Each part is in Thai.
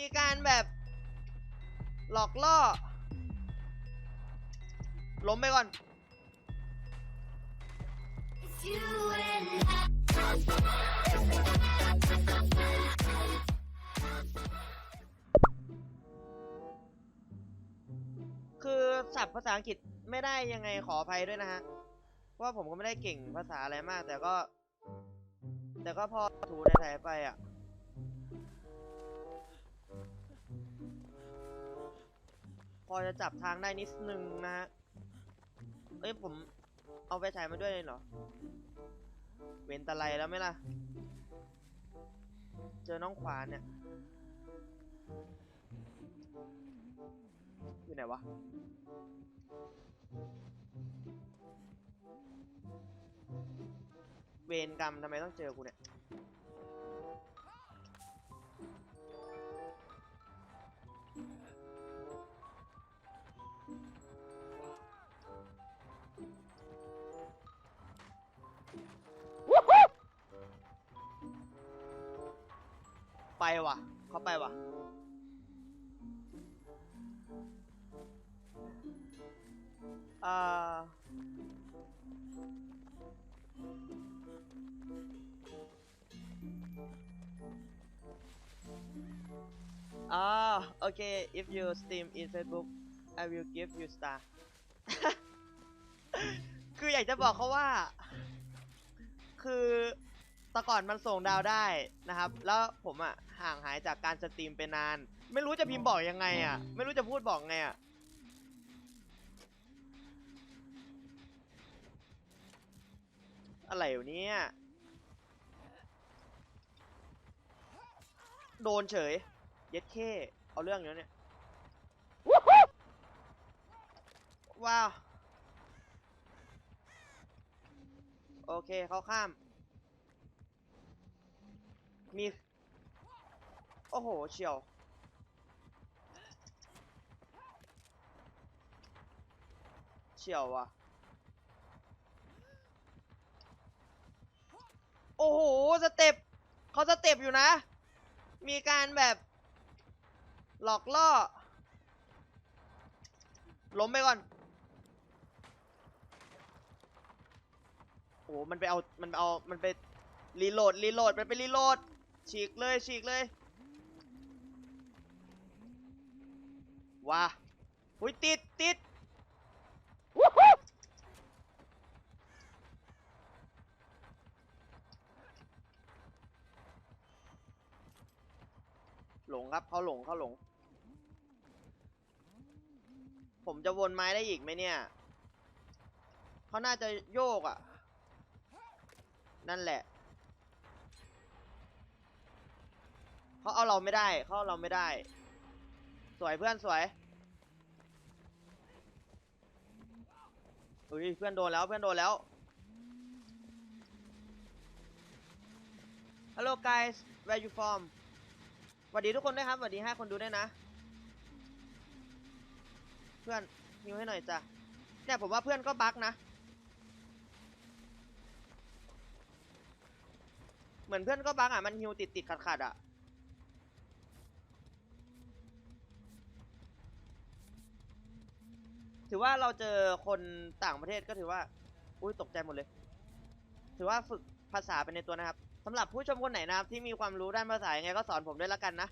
มีการแบบหลอกล่อ ล้มไปก่อน คือศัพท์ภาษาอังกฤษไม่ได้ยังไงขออภัยด้วยนะฮะเพราะว่าผมก็ไม่ได้เก่งภาษาอะไรมาก แต่ก็ แต่ก็พอถูในไทยไปอะ พอจะจับทางได้นิดนึงนะฮะ เอ้ยผมเอาไปใช้มาด้วยเลยเหรอ เว้นตะไลแล้วไหมล่ะ เจอน้องขวานเนี่ย อยู่ไหนวะเวรกรรมทำไมต้องเจอกูเนี่ย ไปว่ะ เขาไปว่ะ เอ่ออ่าโอเค if you stream in Facebook I will give you star คืออยากจะบอกเขาว่า คือแต่ก่อนมันส่งดาวได้นะครับ แล้วผมอะ ห่างหายจากการสตรีมไปนาน ไม่รู้จะพิมพ์บอกยังไงอะไม่รู้จะพูดบอกไงอะอะไรอยู่เนี่ย โดนเฉย เย็ดเข้เอาเรื่องอยู่แล้วเนี่ยว้าว โอเคเขาข้าม มี โอ้โหเฉียวเฉียวว่ะ โอ้โห สเต็ปเขาสเต็ปอยู่นะ มีการแบบ หลอกล่อ ล้มไปก่อน โอ้โหมันไปเอา มันเอา มันไปรีโหลด รีโหลด มันไปรีโหลด ฉีกเลย ฉีกเลย ว้าหุยติดติดหลงครับเขาหลงเขาหลง ผมจะวนไม้ได้อีกไหมเนี่ยเขาน่าจะโยกอะ่ะ นั่นแหละเขาเอาเราไม่ได้เขาเอาเราไม่ได้ สวยเพื่อนสวย อุ้ยเพื่อนโดนแล้วเพื่อนโดนแล้ว Hello guys where you from สวัสดีทุกคนด้วยครับสวัสดีห้าคนดูด้วยนะ เพื่อนฮิวให้หน่อยจ้ะเนี่ยผมว่าเพื่อนก็บั๊กนะ เหมือนเพื่อนก็บั๊กอะมันฮิวติดติดขัดขัดอะ ถือว่าเราเจอคนต่างประเทศก็ถือว่า อุ้ยตกใจหมดเลย ถือว่าฝึกภาษาไปในตัวนะครับสำหรับผู้ชมคนไหนนะครับ ที่มีความรู้ด้านภาษายังไงก็สอนผมด้วยละกันนะ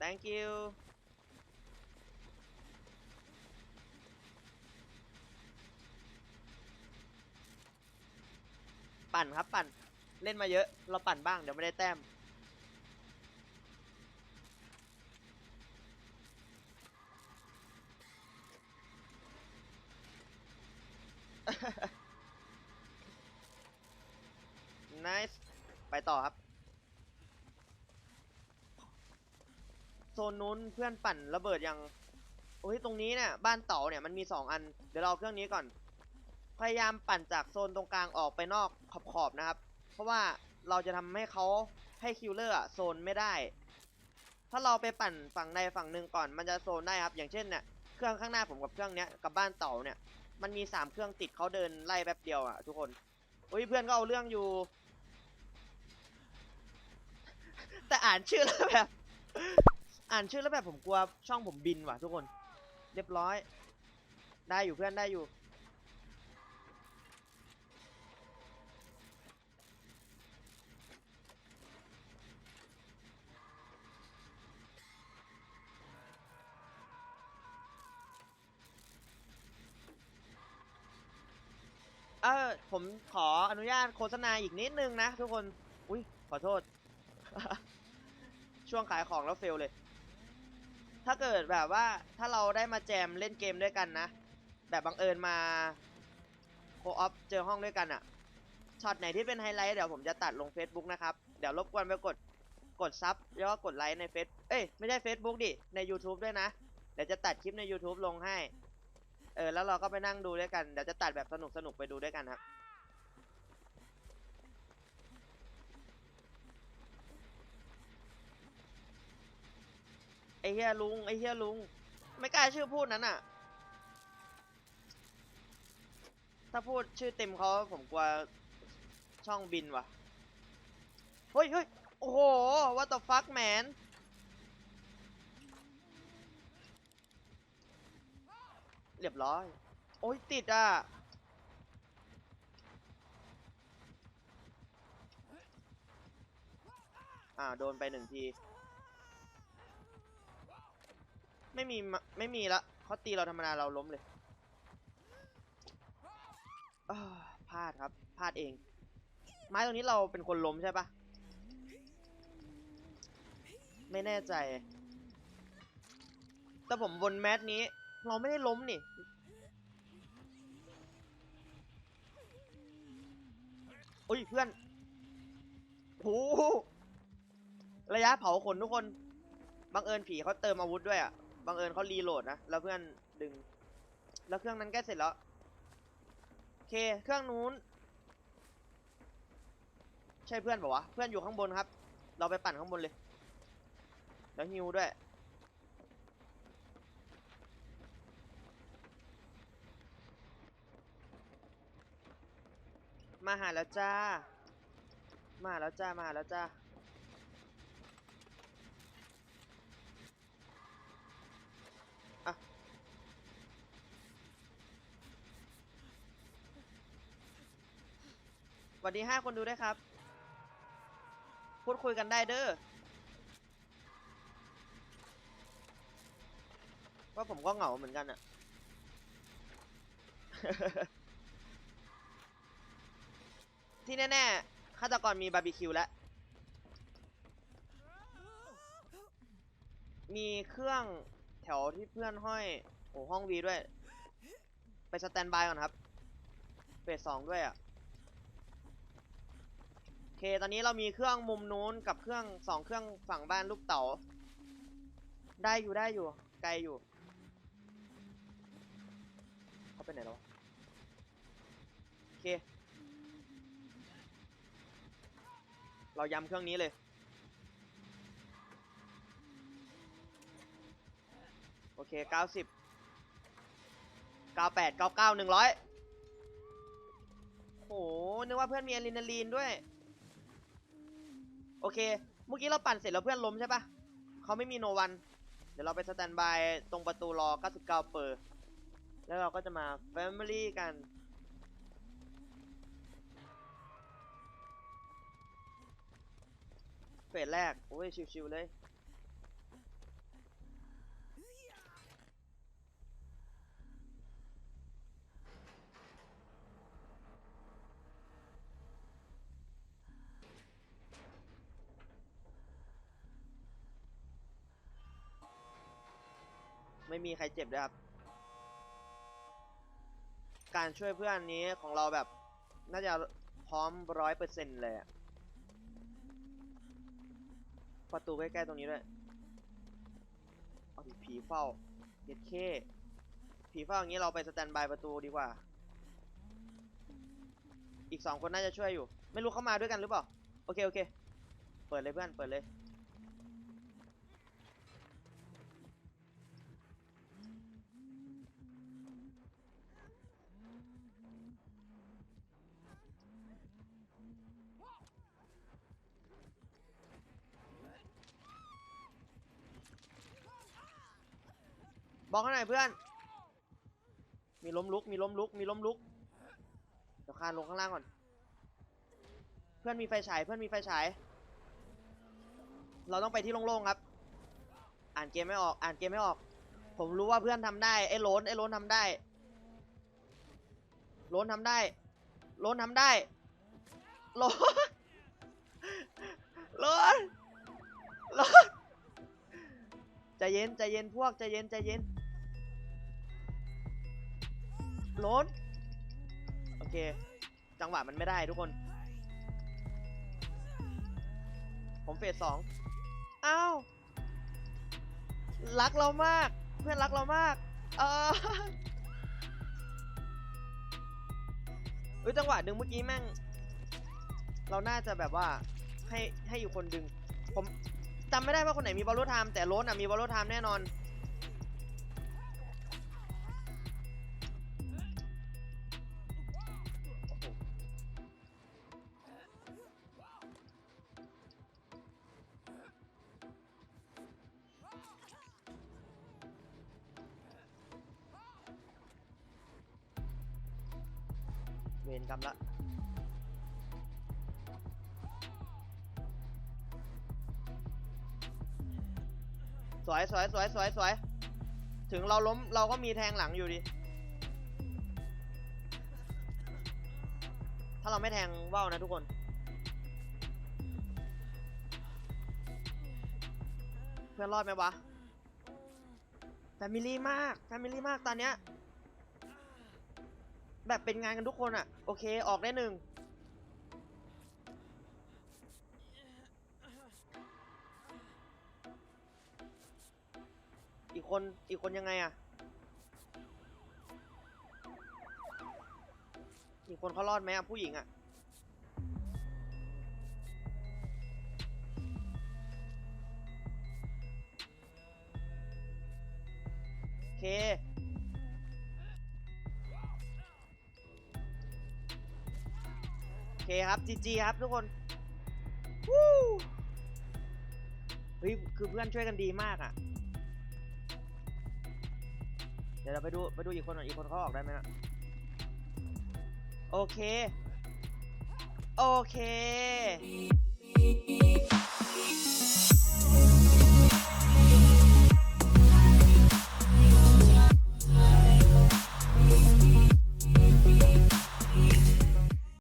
thank you ปั่นครับปั่น เล่นมาเยอะ เราปั่นบ้างเดี๋ยวไม่ได้แต้ม nice ไปต่อครับ โซนนู้นเพื่อนปั่นระเบิดยังโอ้ยตรงนี้เนี่ยบ้านเต๋าเนี่ยมันมีสองอัน เดี๋ยวเราเครื่องนี้ก่อน พยายามปั่นจากโซนตรงกลางออกไปนอกขอบขอบๆนะครับ เพราะว่าเราจะทำให้เขาให้คิลเลอร์โซนไม่ได้ ถ้าเราไปปั่นฝั่งใดฝั่งหนึ่งก่อน มันจะโซนได้ครับ อย่างเช่นเนี่ยเครื่องข้างหน้าผมกับเครื่องเนี้ยกับบ้านเต๋าเนี่ย มันมีสามเครื่องติดเขาเดินไล่แป๊บเดียวอะทุกคนอุ้ยเพื่อนก็เอาเรื่องอยู่ แต่อ่านชื่อแล้วแบบ อ่านชื่อแล้วแบบผมกลัวช่องผมบินว่ะทุกคน เรียบร้อย ได้อยู่เพื่อนได้อยู่ เออผมขออนุญาตโฆษณาอีกนิดนึงนะทุกคน อุ้ยขอโทษ ช่วงขายของแล้วเฟลเลย ถ้าเกิดแบบว่าถ้าเราได้มาแจมเล่นเกมด้วยกันนะแบบบังเอิญมาโคออฟเจอห้องด้วยกันอะช็อตไหนที่เป็นไฮไลท์เดี๋ยวผมจะตัดลง Facebook นะครับ เดี๋ยวรบกวนไปกดกดซับแล้วก็กดไลค์ในเฟซเอ้ยไม่ใช่ Facebook ดิ ใน YouTube ด้วยนะ เดี๋ยวจะตัดคลิปใน YouTube ลงให้ เออ แล้วเราก็ไปนั่งดูด้วยกัน เดี๋ยวจะตัดแบบสนุกสนุกไปดูด้วยกันครับ อ้เฮียลุงไอ้เฮียลุง ไม่กล้าชื่อพูดนั้นอะ ถ้าพูดชื่อเต็มเขาผมกลัวช่องบินว่ะเฮ้ยเฮ้ยโอ้โห what the fuck man เรียบร้อย โอ้ยติดอะอ่าโดนไปหนึ่งที ไม่มีมะไม่มีละเขาตีเราธรรมดาเราล้มเลยพลาดครับพลาดเอง ไม้ตรงนี้เราเป็นคนล้มใช่ปะไม่แน่ใจ แต่ผมบนแมตนี้ เราไม่ได้ล้มนี่อุ้ยเพื่อนโหระยะเผาขนทุกคน บังเอิญผีเขาเติมอาวุธด้วยอะ บังเอิญเขารีโหลดนะ แล้วเพื่อนดึง แล้วเครื่องนั้นใกล้เสร็จแล้ว โอเค เครื่องนู้น ใช่เพื่อนปล่าวะ เพื่อนอยู่ข้างบนครับ เราไปปั่นข้างบนเลย แล้วฮิวด้วย มาหาแล้วจ้า มาแล้วจ้า มาหาแล้วจ้า วัสดีห้าคนดูด้วยครับ พูดคุยกันได้เด้อว่าผมก็เหงาเหมือนกันอะที่แน่ๆฆาตกรมีบาร์บีคิวแล้ว มีเครื่องแถวที่เพื่อนห้อย โอ้ห้องวีด้วย ไปสแตนบายก่อนครับเฟสสองด้วยอะ เค ตอนนี้เรามีเครื่องมุมนู้นกับเครื่องสองเครื่องฝั่งบ้านลูกเต๋า ได้อยู่ได้อยู่ ไกลอยู่ เขาไปไหนแล้วโอเค เราย้ำเครื่องนี้เลย โอเค90 98 99 100โหนึกว่าเพื่อนมีอะดรีนาลีนด้วย อเค เมื่อกี้เราปั่นเสร็จแล้วเพื่อนล้มใช่ปะเขาไม่มีโนวัน เดี๋ยวเราไปสแตนบายตรงประตูรอ 99 เปอร์ แล้วเราก็จะมาแฟมิลี่กัน เฟสแรก โอ้ยชิวๆเลย ไม่มีใครเจ็บด้วยครับ การช่วยเพื่อนนี้ของเราแบบ น่าจะพร้อมร้อยเปอร์เซ็นต์เลยประตูใกล้ๆตรงนี้ด้วยเอาผีเฝ้าเด็ดเคผีเฝ้าอย่างนี้เราไปสแตนบายประตูดีกว่า อีกสองคนน่าจะช่วยอยู่ ไม่รู้เข้ามาด้วยกันหรือเปล่า โอเคโอเค เปิดเลยเพื่อน เปิดเลย บอกเขาหนเพื่อน มีล้มลุก มีล้มลุก มีล้มลุก เดี๋ยวคานลงข้างล่างก่อน เพื่อนมีไฟฉาย เพื่อนมีไฟฉาย เราต้องไปที่โล่งๆครับ อ่านเกมไม่ออก อ่านเกมไม่ออก ผมรู้ว่าเพื่อนทำได้ ไอ้โล้นไอ้โล้นทำได้ โล้นทำได้ โล้นทำได้ โล้นโล้นโล้นใจเย็นใจเย็นพวกใจเย็นใจเย็น ล้นโอเค จังหวะมันไม่ได้ทุกคน ผมเฟสสองอ้าวรักเรามาก เพื่อนรักเรามาก เออเอ้ยจังหวะดึงเมื่อกี้แม่ง เราน่าจะแบบว่าให้ให้อยู่คนดึง ผมจำไม่ได้ว่าคนไหนมีบอลลูไทม์แต่โรสอะมีบอลลูไทม์แน่นอน เวรกรรมละสวยสวยสวยสวยสวยถึงเราล้มเราก็มีแทงหลังอยู่ดิ ถ้าเราไม่แทงว่าวนะทุกคน เพื่อนรอดไหมวะแฟมิลี่มากแฟมิลี่มากตอนเนี้ย แบบเป็นงานกันทุกคนอะโอเค ออกได้หนึ่งอีกคนอีกคนยังไงอะอีกคนเขารอดไหมอะผู้หญิงอะโคครับ GG ครับทุกคนวู้เฮ้ยคือเพื่อนช่วยกันดีมากอะเดี๋ยวเราไปดูไปดูอีกคนหน่อยอีกคนเขาออกได้ไหมนะโอเค โอเค